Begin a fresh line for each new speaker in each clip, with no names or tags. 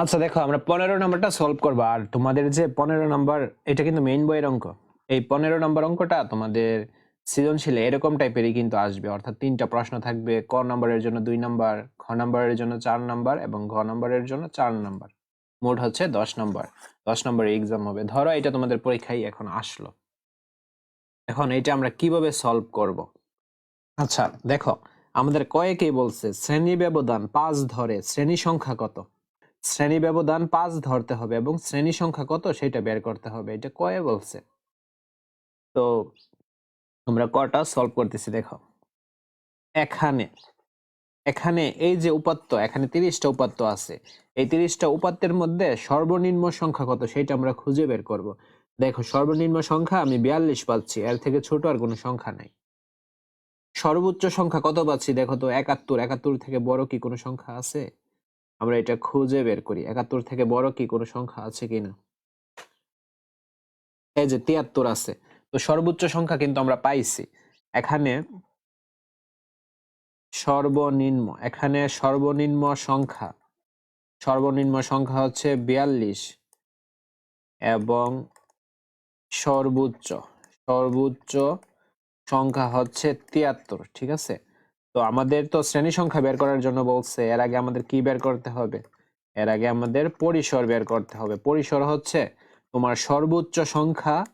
আচ্ছা দেখো, আমরা পনেরো নাম্বারটা সলভ করব। আর তোমাদের যে পনেরো নাম্বার, এটা কিন্তু মেইন বইয়ের অঙ্ক। এই পনেরো নাম্বার অঙ্কটা তোমাদের সৃজনশীলে এরকম টাইপেরই কিন্তু আসবে। অর্থাৎ তিনটা প্রশ্ন থাকবে, ক নাম্বারের জন্য দুই নাম্বার খ নাম্বারের জন্য চার নাম্বার এবং ঘ নাম্বারের জন্য চার নাম্বার। মোট হচ্ছে দশ নাম্বার। দশ নম্বরের এক্সাম হবে। ধরো, এটা তোমাদের পরীক্ষায় এখন আসলো। এখন এটা আমরা কীভাবে সলভ করব? আচ্ছা দেখো, আমাদের কয়েকেই বলছে, শ্রেণি ব্যবধান পাঁচ ধরে শ্রেণি সংখ্যা কত? শ্রেণি ব্যবধান পাঁচ ধরতে হবে এবং শ্রেণি সংখ্যা কত সেটা বের করতে হবে। এটা কয়ে বলছে। তো আমরা কটা সলভ করতেছি দেখো। এখানে এখানে এই যে উপাত্ত, এখানে তিরিশটা উপাত্ত আছে। এই তিরিশটা উপাত্তের মধ্যে সর্বনিম্ন সংখ্যা কত সেটা আমরা খুঁজে বের করব। দেখো, সর্বনিম্ন সংখ্যা আমি বিয়াল্লিশ পাচ্ছি, এর থেকে ছোট আর কোনো সংখ্যা নাই। সর্বোচ্চ সংখ্যা কত পাচ্ছি? দেখো তো, একাত্তর একাত্তর থেকে বড় কি কোনো সংখ্যা আছে? আমরা এটা খুঁজে বের করি। একাত্তর থেকে বড় কি কোনো সংখ্যা আছে কিনা এই যে তিয়াত্তর আছে। তো সর্বোচ্চ সংখ্যা কিন্তু আমরা পাইছি। এখানে সর্বনিম্ন এখানে সর্বনিম্ন সংখ্যা। সর্বনিম্ন সংখ্যা হচ্ছে বিয়াল্লিশ এবং সর্বোচ্চ সর্বোচ্চ সংখ্যা হচ্ছে তিয়াত্তর, ঠিক আছে? তো আমাদের তো শ্রেণি সংখ্যা বের করার জন্য বলছে, এর আগে আমাদের কি বের করতে হবে? এর আগে আমাদের পরিসর বের করতে হবে। পরিসর হচ্ছে তোমার সর্বোচ্চ সংখ্যা,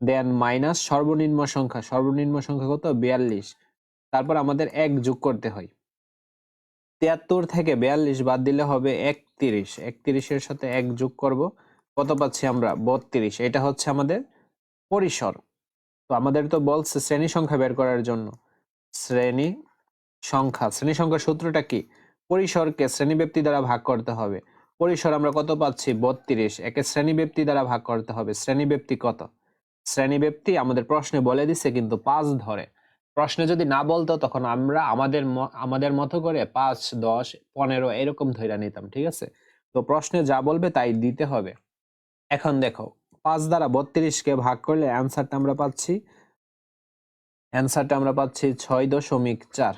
দেন মাইনাস সর্বনিম্ন সংখ্যা। সর্বনিম্ন সংখ্যা কত? বিয়াল্লিশ। তারপর আমাদের এক যোগ করতে হয়। তিয়াত্তর থেকে বিয়াল্লিশ বাদ দিলে হবে একত্রিশ। একত্রিশের সাথে এক যোগ করব। কত পাচ্ছি আমরা? বত্রিশ। এটা হচ্ছে আমাদের পরিসর। তো আমাদের তো বলছে শ্রেণি সংখ্যা বের করার জন্য। শ্রেণি সংখ্যা শ্রেণি সংখ্যার সূত্রটা কি? পরিসরকে শ্রেণি ব্যক্তি দ্বারা ভাগ করতে হবে। পরিসর আমরা কত পাচ্ছি? বত্রিশ। একে শ্রেণি ব্যক্তি দ্বারা ভাগ করতে হবে। শ্রেণি ব্যক্তি কত? শ্রেণি ব্যক্তি আমাদের প্রশ্নে বলে দিছে, কিন্তু পাঁচ ধরে। প্রশ্নে যদি না বলতো, তখন আমরা আমাদের আমাদের মতো করে পাঁচ, দশ, পনেরো এরকম ধরে নিতাম, ঠিক আছে? তো প্রশ্নে যা বলবে তাই দিতে হবে। এখন দেখো, পাঁচ দ্বারা বত্রিশকে ভাগ করলে অ্যান্সারটা আমরা পাচ্ছি। অ্যান্সারটা আমরা পাচ্ছি ছয় দশমিক চার।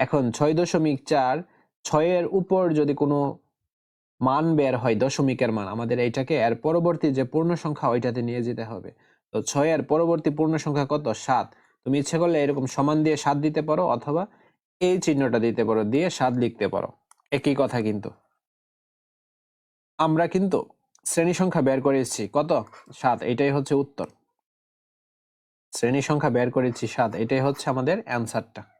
এখন ছয় দশমিক চার, ছয়ের উপর যদি কোনো মান বের হয়, দশমিকের মান, আমাদের এইটাকে এর পরবর্তী যে পূর্ণ সংখ্যা, ওইটাতে নিয়ে যেতে হবে। তো ছয়ের পরবর্তী পূর্ণ সংখ্যা কত? সাত। তুমি ইচ্ছে করলে এরকম সমান দিয়ে সাত দিতে পারো অথবা এই চিহ্নটা দিতে পারো, দিয়ে সাত লিখতে পারো। একই কথা কিন্তু। আমরা কিন্তু শ্রেণি সংখ্যা বের করেছি কত? সাত। এটাই হচ্ছে উত্তর। শ্রেণি সংখ্যা বের করেছি সাত। এটাই হচ্ছে আমাদের অ্যান্সারটা।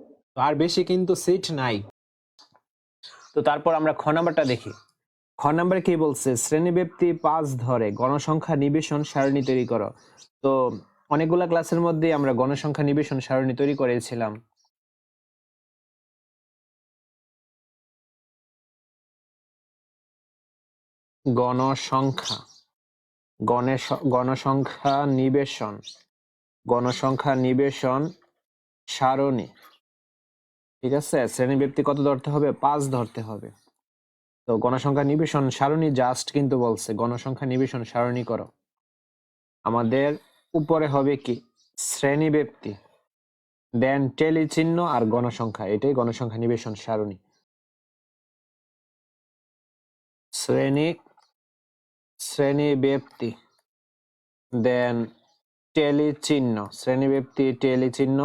আর বেশি কিন্তু সিট নাই। তো তারপর আমরা খ নাম্বারটা দেখি। খ নাম্বারে কি বলছে? শ্রেণীব্যাপ্তি পাঁচ ধরে, গণসংখ্যা নিবেশন সারণী তৈরি করো। তো অনেকগুলা ক্লাসের মধ্যে আমরা গণসংখ্যা নিবেশন সারণী তৈরি করেছিলাম। গণসংখ্যা। গণেশ, গণসংখ্যা নিবেশন। গণসংখ্যা নিবেশন সারণী। ঠিক আছে? শ্রেণি ব্যক্তি কত ধরতে হবে? পাঁচ ধরতে হবে। তো গণসংখ্যা নিবেশন সারণী জাস্ট কিন্তু বলছে, গণসংখ্যা নিবেশন সারণী করো। আমাদের উপরে হবে কি? শ্রেণি ব্যক্তি দেন টেলি চিহ্ন আর গণসংখ্যা, এটাই গণসংখ্যা নিবেশন সারণী। শ্রেণি শ্রেণি ব্যক্তি দেন টেলি চিহ্ন শ্রেণি ব্যক্তি টেলি চিহ্ন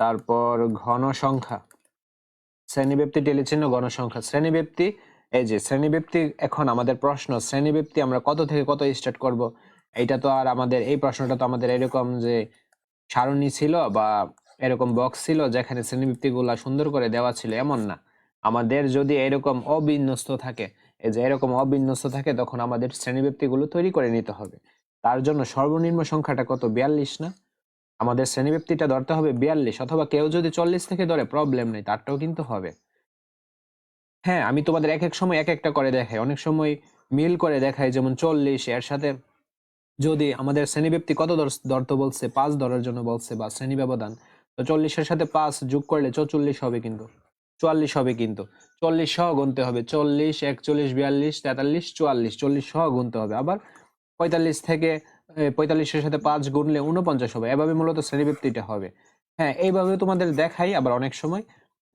তারপর ঘন সংখ্যা শ্রেণীব্যক্তি টেলিচিহ্ন গণসংখ্যা। শ্রেণীব্যক্তি এই যে শ্রেণীব্যক্তি এখন আমাদের প্রশ্ন শ্রেণীব্যক্তি আমরা কত থেকে কত স্টার্ট করব? এইটা তো আর আমাদের, এই প্রশ্নটা তো আমাদের এরকম যে সারণী ছিল বা এরকম বক্স ছিল যেখানে শ্রেণীব্যক্তি গুলা সুন্দর করে দেওয়া ছিল, এমন না। আমাদের যদি এরকম অবিন্যস্ত থাকে, এই যে এরকম অবিন্যস্ত থাকে তখন আমাদের শ্রেণীব্যক্তি গুলো তৈরি করে নিতে হবে। তার জন্য সর্বনিম্ন সংখ্যাটা কত? বিয়াল্লিশ না? আমাদের শ্রেণীব্যক্তিটা ধরতে হবে বিয়াল্লিশ অথবা কেউ যদি চল্লিশ থেকে ধরে প্রবলেম নেই, তারটাও কিন্তু হবে। হ্যাঁ আমি তোমাদের এক এক সময় এক একটা করে দেখাই। অনেক সময় মিল করে দেখাই, যেমন চল্লিশ, এর সাথে যদি আমাদের শ্রেণীব্যক্তি কত ধর- ধরতে বলছে? পাঁচ ধরার জন্য বলছে বা শ্রেণি ব্যবধান। তো চল্লিশের সাথে পাঁচ যোগ করলে চৌচল্লিশ হবে কিন্তু। চুয়াল্লিশ হবে কিন্তু। চল্লিশ সহ গুনতে হবে। চল্লিশ, একচল্লিশ, বিয়াল্লিশ, তেতাল্লিশ, চুয়াল্লিশ। চল্লিশ সহ গুনতে হবে। আবার পঁয়তাল্লিশ থেকে পঁয়তাল্লিশের সাথে পাঁচ গুনলে উনপঞ্চাশ হবে। এভাবে মূলত শ্রেণীব্যক্তিটা হবে। হ্যাঁ এইভাবে তোমাদের দেখাই আবার অনেক সময়।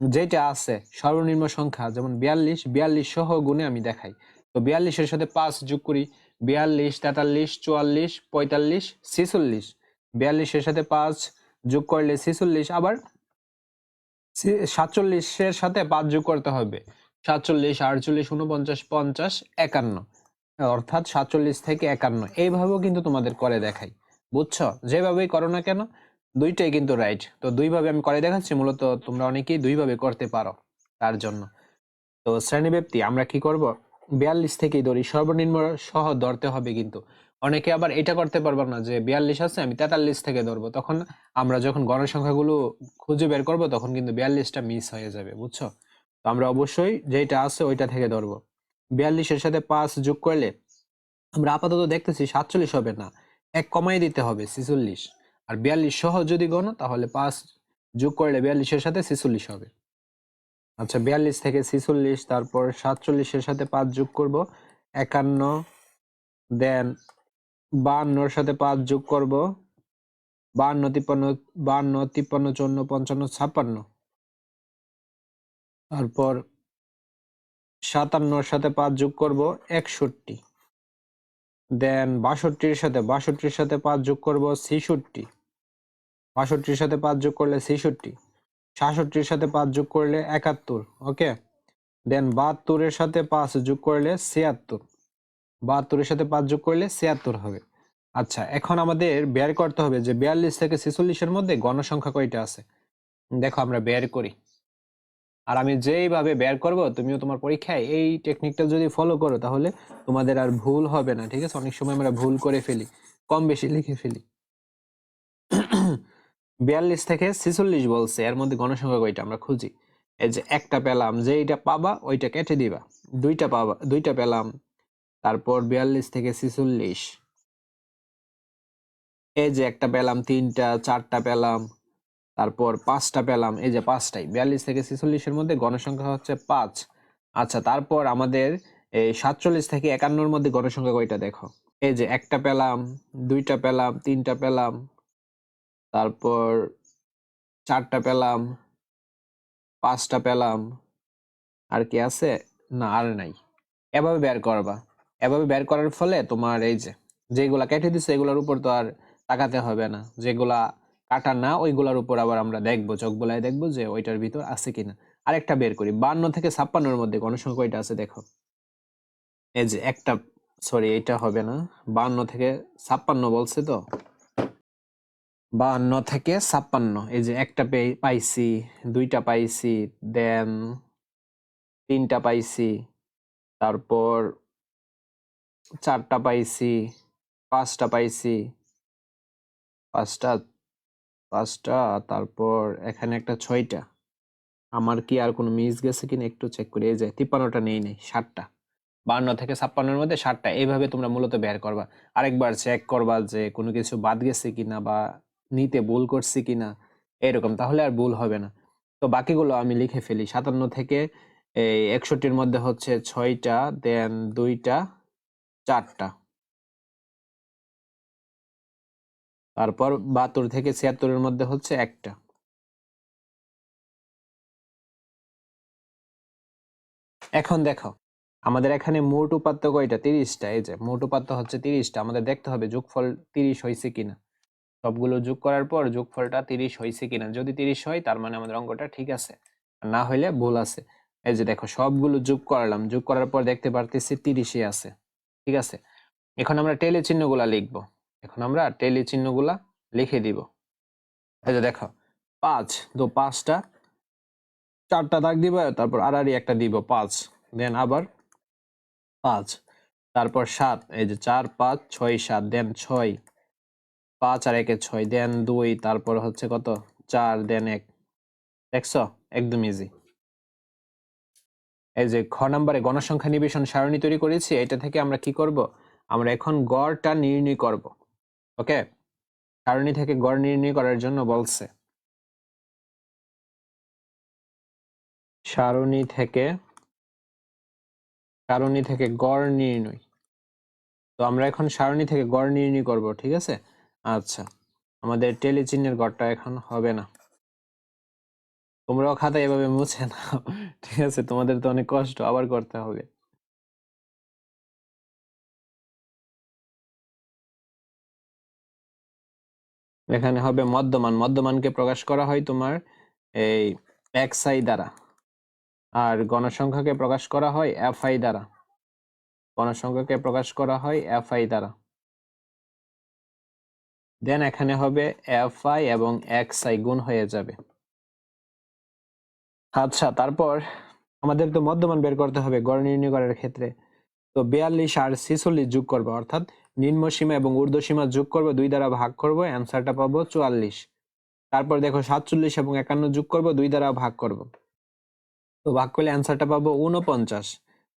যেটা আছে, সর্বনিম্ন সংখ্যা, যেমন বিয়াল্লিশ বিয়াল্লিশ সহ গুণে আমি দেখাই। তো বিয়াল্লিশের সাথে পাঁচ যোগ করি, বিয়াল্লিশ, তেতাল্লিশ, চুয়াল্লিশ, পঁয়তাল্লিশ, ছিচল্লিশ। বিয়াল্লিশের সাথে পাঁচ যোগ করলে ছিচল্লিশ, আবার সাতচল্লিশের সাথে পাঁচ যোগ করতে হবে। সাতচল্লিশ, আটচল্লিশ উনপঞ্চাশ পঞ্চাশ, একান্ন। অর্থাৎ সাতচল্লিশ থেকে একান্ন। এইভাবেও কিন্তু তোমাদের করে দেখাই। বুঝছ? যেভাবেই করো না কেন, দুইটাই কিন্তু রাইট তো দুইভাবে আমি করে দেখাচ্ছি, মূলত তোমরা অনেকেই দুইভাবে করতে পারো তার জন্য। তো শ্রেণীব্যক্তি আমরা কি করব? বিয়াল্লিশ থেকেই ধরি, সর্বনিম্ন সহ ধরতে হবে কিন্তু। অনেকে আবার এটা করতে পারবে না যে বিয়াল্লিশ আছে, আমি তেতাল্লিশ থেকে ধরবো। তখন আমরা যখন গণসংখ্যাগুলো খুঁজে বের করব, তখন কিন্তু বিয়াল্লিশটা মিস হয়ে যাবে, বুঝছ? তো আমরা অবশ্যই যেটা আছে, ওইটা থেকে ধরবো। বিয়াল্লিশের সাথে পাঁচ যোগ করলে আমরা আপাতত দেখতেছি সাতচল্লিশ হবে না। এক কমাই দিতে হবে, ছিচল্লিশ। আর বিয়াল্লিশ সহ যদি গণ, তাহলে পাঁচ যোগ করলে বিয়াল্লিশের সাথে ছিচল্লিশ হবে। আচ্ছা বিয়াল্লিশ থেকে ছিচল্লিশ, তারপর সাতচল্লিশের সাথে পাঁচ যোগ করব, একান্ন, দেন বাহান্নর সাথে পাঁচ যোগ করব বাহান্ন তিপ্পান্ন বাহান্ন তিপ্পান্ন চুয়ান্ন পঞ্চান্ন, ছাপ্পান্ন। তারপর সাতান্নর সাথে পাঁচ যোগ করব একষট্টি। দেন বাষট্টির সাথে বাষট্টির সাথে পাঁচ যোগ করব ছেষট্টি। বাষট্টির সাথে পাঁচ যোগ করলে ছেষট্টি। সাতষট্টির সাথে পাঁচ যোগ করলে একাত্তর, ওকে? দেন বাহাত্তরের সাথে পাঁচ যোগ করলে ছিয়াত্তর। বাহাত্তরের সাথে পাঁচ যোগ করলে ছিয়াত্তর হবে। আচ্ছা এখন আমাদের বের করতে হবে যে বিয়াল্লিশ থেকে ছেচল্লিশের মধ্যে গণসংখ্যা কয়টা আছে? দেখো আমরা বের করি। আর আমি যেইভাবে বের করব, তুমিও তোমার পরীক্ষায় এই টেকনিকটা যদি ফলো করো, তাহলে তোমাদের আর ভুল হবে না, ঠিক আছে? অনেক সময় আমরা ভুল করে ফেলি, কম বেশি লিখে ফেলি। বিয়াল্লিশ থেকে ছেচল্লিশ বলছে, এর মধ্যে গণসংখ্যা কয়টা আমরা খুঁজি? এই যে একটা পেলাম যে এইটা পাবা ওইটা কেটে দিবা। দুইটা পাবা, দুইটা পেলাম, তারপর বিয়াল্লিশ থেকে ছেচল্লিশ। এই যে একটা পেলাম, তিনটা, চারটা পেলাম তারপর পাঁচটা পেলাম, এই যে পাঁচটাই। বিয়াল্লিশ থেকে ছেচল্লিশের মধ্যে গণসংখ্যা হচ্ছে পাঁচ। আচ্ছা তারপর আমাদের এই সাতচল্লিশ থেকে একান্নর মধ্যে গণসংখ্যা কয়টা দেখো? এই যে একটা পেলাম, দুইটা পেলাম, তিনটা পেলাম, তারপর চারটা পেলাম, পাঁচটা পেলাম, আর কি আছে? না, আর নাই। এভাবে বের করবা। এভাবে বের করার ফলে তোমার এই যে যেগুলা কেটে দিচ্ছে এগুলোর উপর তো আর তাকাতে হবে না। যেগুলা কাটা না, ওইগুলার উপর আবার আমরা দেখব, চোখ বলায় দেখব যে ওইটার ভিতর আছে কিনা। আরেকটা বের করি, বান্ন থেকে ছাপ্পান্নর মধ্যে গণসংখ্যা কয়টা আছে, দেখো। এই যে একটা সরি এটা হবে না, বান্ন থেকে ছাপ্পান্ন বলছে তো? বাহান্ন থেকে ছাপ্পান্ন, এই যে একটা পাইছি, দুইটা পাইছি, দেন তিনটা পাইছি, তারপর চারটা পাইছি, পাঁচটা পাইছি, পাঁচটা পাঁচটা, তারপর এখানে একটা ছয়টা। আমার কি আর কোনো মিস গেছে কিনা একটু চেক করে। এই যে তিপ্পান্নটা নেই নেই ষাটটা বান্ন থেকে ছাপ্পান্নর মধ্যে ষাটটা এইভাবে তোমরা মূলত বের করবা। আরেকবার চেক করবা যে কোনো কিছু বাদ গেছে কিনা বা নিতে ভুল করছি কিনা, এরকম। তাহলে আর ভুল হবে না। তো বাকিগুলো আমি লিখে ফেলি। সাতান্ন থেকে এই একষট্টির মধ্যে হচ্ছে ছয়টা দেন দুইটা, চারটা। তারপর বাহাত্তর থেকে ছিয়াত্তরের মধ্যে হচ্ছে একটা। এখন দেখো, আমাদের এখানে মোট উপাত্ত কয়টা? তিরিশটা। এই যে, মোট উপাত্ত হচ্ছে তিরিশটা। আমাদের দেখতে হবে যোগফল তিরিশ হয়েছে কিনা। সবগুলো যোগ করার পর যোগফলটা তিরিশ হয়েছে কিনা। যদি তিরিশ হয়, তার মানে আমাদের অঙ্কটা ঠিক আছে। না হইলে ভুল আছে। এই যে দেখো, সবগুলো যোগ করালাম। যোগ করার পর দেখতে পারতেছি তিরিশে আছে। ঠিক আছে? এখন আমরা টেলে চিহ্নগুলা লিখব। এখন আমরা টেলে চিহ্নগুলা লিখে দিব। এই যে দেখো, পাঁচ, তো পাঁচটা, চারটা দাগ দিব, তারপর আড়াআড়ি একটা দিব, পাঁচ দেন আবার পাঁচ, তারপর সাত, এই যে চার, পাঁচ, ছয়, সাত দেন ছয়, পাঁচ আর একে ছয় দেন দুই, তারপর হচ্ছে কত? চার দেন এক, দেখছ? একদম ইজি এই যে খ নম্বরে গণসংখ্যা নিবেশন সারণী তৈরি করেছি, এটা থেকে আমরা কি করব? আমরা এখন গড়টা নির্ণয় করব। ওকে? সারণী থেকে গড় নির্ণয় করার জন্য বলছে। সারণী থেকে সারণী থেকে গড় নির্ণয়। তো আমরা এখন সারণী থেকে গড় নির্ণয় করব, ঠিক আছে? আচ্ছা আমাদের টেলিচিহ্নের গড়টা এখন হবে না। তোমরাও খাতা এভাবে মুছে নাও, ঠিক আছে? তোমাদের তো অনেক কষ্ট, আবার করতে হবে। এখানে হবে মধ্যমান। মধ্যমানকে প্রকাশ করা হয় তোমার এই এক্স আই দ্বারা। আর গণসংখ্যাকে প্রকাশ করা হয় এফ আই দ্বারা। গণসংখ্যাকে প্রকাশ করা হয় এফ আই দ্বারা। দেন এখানে হবে এফ আই এবং এক্স আই গুণ হয়ে যাবে। আচ্ছা তারপর আমাদের তো মধ্যমান বের করতে হবে গড় নির্ণয় করার ক্ষেত্রে। তো বিয়াল্লিশ আর ছিচল্লিশ যোগ করব, অর্থাৎ নিম্ন সীমা এবং ঊর্ধ্ব সীমা যোগ করব, দুই দ্বারা ভাগ করব অ্যান্সারটা পাবো চুয়াল্লিশ। তারপর দেখো সাতচল্লিশ এবং একান্ন যোগ করব, দুই দ্বারা ভাগ করব। তো ভাগ করলে অ্যান্সারটা পাবো উনপঞ্চাশ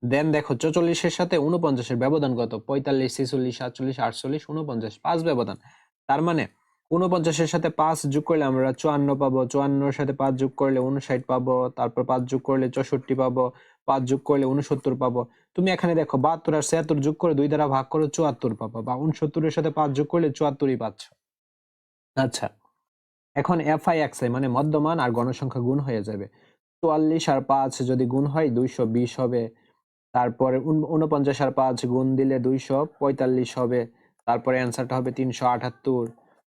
দেন দেখো চৌচল্লিশের সাথে উনপঞ্চাশের ব্যবধান কত? পঁয়তাল্লিশ, ছেচল্লিশ, সাতচল্লিশ, আটচল্লিশ উনপঞ্চাশ পাঁচ ব্যবধান। তার মানে উনপঞ্চাশের সাথে পাঁচ যোগ করলে আমরা চুয়ান্ন পাবো, চুয়ান্নর সাথে পাঁচ যোগ করলে উনষাট পাবো, তারপর পাঁচ যোগ করলে চৌষট্টি পাবো, পাঁচ যোগ করলে উনসত্তর পাবো। তুমি এখানে দেখো বাহাত্তর আর ছিয়াত্তর যোগ করে দুই দ্বারা ভাগ করে চুয়াত্তর পাবো, বা উনসত্তরের সাথে পাঁচ যোগ করলে চুয়াত্তরই পাচ্ছ। আচ্ছা এখন এফ আই এক্স আই মানে মধ্যমান আর গণসংখ্যা গুণ হয়ে যাবে। চুয়াল্লিশ আর পাঁচ যদি গুণ হয় দুইশো বিশ হবে, তারপরে উনপঞ্চাশ আর পাঁচ গুণ দিলে দুইশো পঁয়তাল্লিশ হবে, তারপরে অ্যান্সারটা হবে তিনশো আটাত্তর।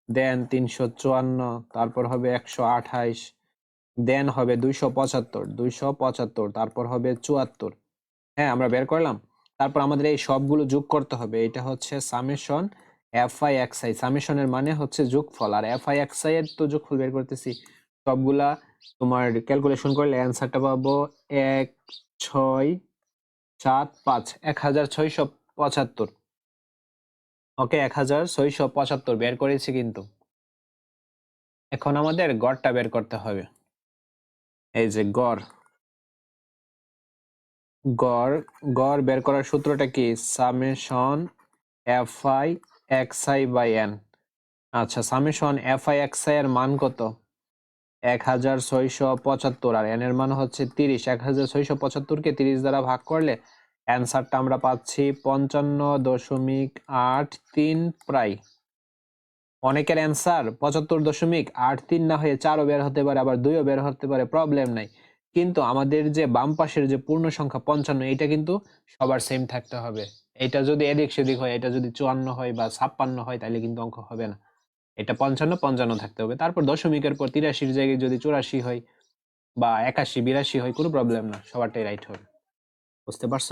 দেন তিনশো চুয়ান্ন, তারপর হবে একশো আঠাইশ, দেন হবে দুইশো পঁচাত্তর দুইশো পঁচাত্তর, তারপর হবে চুয়াত্তর। হ্যাঁ আমরা বের করলাম। তারপর আমাদের এই সবগুলো যোগ করতে হবে। এটা হচ্ছে summation F I X I. সামেশনের মানে হচ্ছে যোগফল। আর এফ আই এক্স আই এর তো যোগফল বের করতেছি। সবগুলা তোমার ক্যালকুলেশন করলে অ্যান্সারটা পাবো এক, ছয়, সাত, পাঁচ। এক হাজার ছয়শো পঁচাত্তর। ওকে এক হাজার ছয়শো পঁচাত্তর বের করেছি কিন্তু। এখন আমাদের গড়টা বের করতে হবে। এই যে গড়। গড় গড় বের করার সূত্রটা কি? Summation F I X I by N. আচ্ছা summation F I X I এর মান কত? এক হাজার ছয়শো পঁচাত্তর আর এন এর মান হচ্ছে তিরিশ। এক হাজার ছয়শো পঁচাত্তরকে তিরিশ দ্বারা ভাগ করলে অ্যান্সারটা আমরা পাচ্ছি পঞ্চান্ন দশমিক আট তিন প্রায়। অনেকের অ্যান্সার পঁচাত্তর দশমিক আট তিন না হয়ে চারও বের হতে পারে, আবার দুইও বের হতে পারে, প্রবলেম নাই। কিন্তু আমাদের যে বাম পাশের যে পূর্ণ সংখ্যা পঞ্চান্ন এটা কিন্তু সবার সেম থাকতে হবে। এটা যদি এদিক সেদিক হয়, এটা যদি চুয়ান্ন হয় বা ছাপ্পান্ন হয় তাহলে কিন্তু অঙ্ক হবে না। এটা পঞ্চান্ন পঞ্চান্ন থাকতে হবে। তারপর দশমিকের পর তিরাশির জায়গায় যদি চুরাশি হয় বা একাশি, বিরাশি হয়, কোনো প্রবলেম না, সবারটাই রাইট হবে। বুঝতে পারছ?